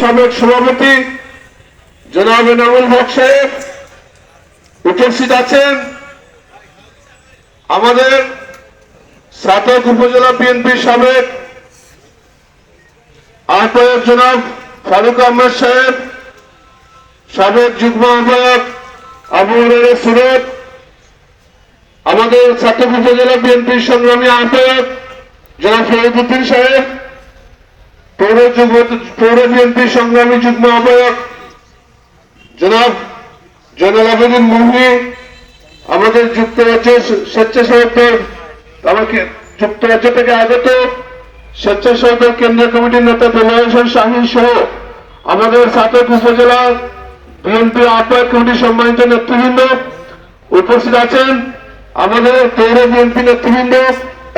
সাবেক সভাপতি জনাব এনামুল হক সাহেব উপস্থিত আছেন। আমাদের সাতক উপজেলা বিএনপির সাবেক আহ্বায়ক জনাব ফারুক আহমেদ সাহেব, সাবেক যুগ্ম আহ্বায়ক আবু সুরত, আমাদের সাতক উপজেলা বিএনপির সংগ্রামী আহ্বায়ক জনাব ফরিদুদ্দিন সাহেব পৌর সংগ্রামী যুগ্ম আহ্বায়ক জনাব জয়নাল আবেদিন মুহি আমাদের যুক্তরাজ্যের স্বেচ্ছাসেবকদের আমাকে যুক্তরাজ্য থেকে আগত কেন্দ্রীয় কমিটির নেতা শাহিন সহ আমাদের সাতক উপজেলা বিএনপি আহ্বায়ক কমিটির সম্মানিত নেতৃবৃন্দ উপস্থিত আছেন আমাদের পৌর বিএনপি নেতৃবৃন্দ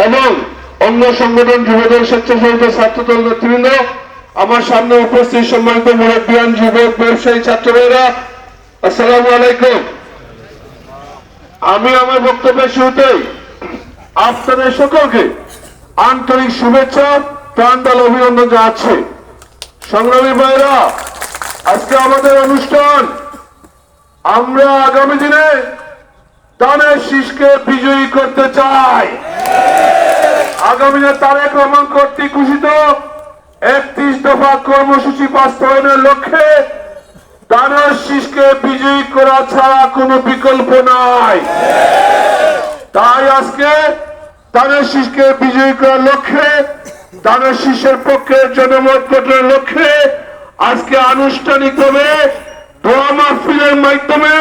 এবং অন্য সংগঠন যুবদল স্বেচ্ছাসেবক ছাত্রদল নেতৃবৃন্দ, আমার সামনে উপস্থিত সম্মানিত মুরব্বিয়ান যুবক, ব্যবসায়ী ছাত্ররা আসসালামু আলাইকুম। আমি আমার বক্তব্যের শুরুতেই আপনাদের সকলকে আন্তরিক শুভেচ্ছা প্রাণদাল অভিনন্দন জানাচ্ছি। সংগ্রামী ভাইরা, আজকে আমাদের অনুষ্ঠান, আমরা আগামী দিনে দানের শীষকে বিজয়ী করতে চাই। আগামী তারেক রহমান কর্তৃক ঘোষিত একত্রিশ দফা কর্মসূচি বাস্তবায়নের লক্ষ্যে দানের শীষকে বিজয়ী করা ছাড়া কোনো বিকল্প নাই। তাই আজকে দানের শীষকে বিজয়ী করার লক্ষ্যে পক্ষে জনমত গঠনের লক্ষ্যে আজকে আনুষ্ঠানিকভাবে দোয়া মাহফিলের মাধ্যমে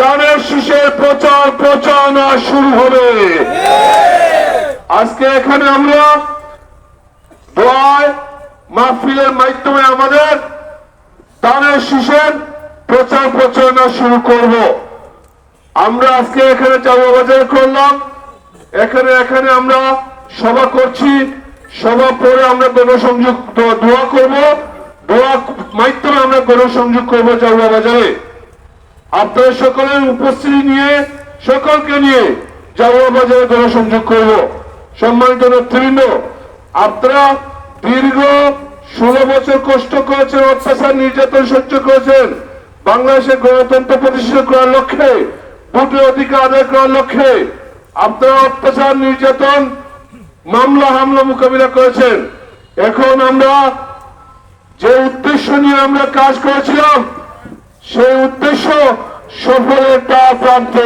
দানের শীষের প্রচার প্রচারণা শুরু হবে। আজকে এখানে আমরা দোয়ায় মাহফিলের মাধ্যমে আমাদের দানের শীষের প্রচার প্রচারণা শুরু করব। আমরা আজকে এখানে চাওয়া বাজার করলাম। এখানে এখানে আমরা সভা করছি। সভা পরে আমরা গণসংযোগ দোয়া করব। দোয়া মাধ্যমে আমরা গণসংযোগ করব চাওয়া বাজারে। আপনাদের সকলের উপস্থিতি নিয়ে, সকলকে নিয়ে জাগুয়া বাজারে গণসংযোগ করব। সম্মানিত নেতৃবৃন্দ, আপনারা দীর্ঘ ষোলো বছর কষ্ট করেছেন, অত্যাচার, নির্যাতন সহ্য করেছেন। বাংলাদেশের গণতন্ত্র প্রতিষ্ঠিত করার লক্ষ্যে, ভোটের অধিকার আদায় করার লক্ষ্যে আপনারা অত্যাচার, নির্যাতন, মামলা, হামলা মোকাবিলা করেছেন। এখন আমরা যে উদ্দেশ্য নিয়ে আমরা কাজ করেছিলাম, সেই উদ্দেশ্য সফলতা প্রান্তে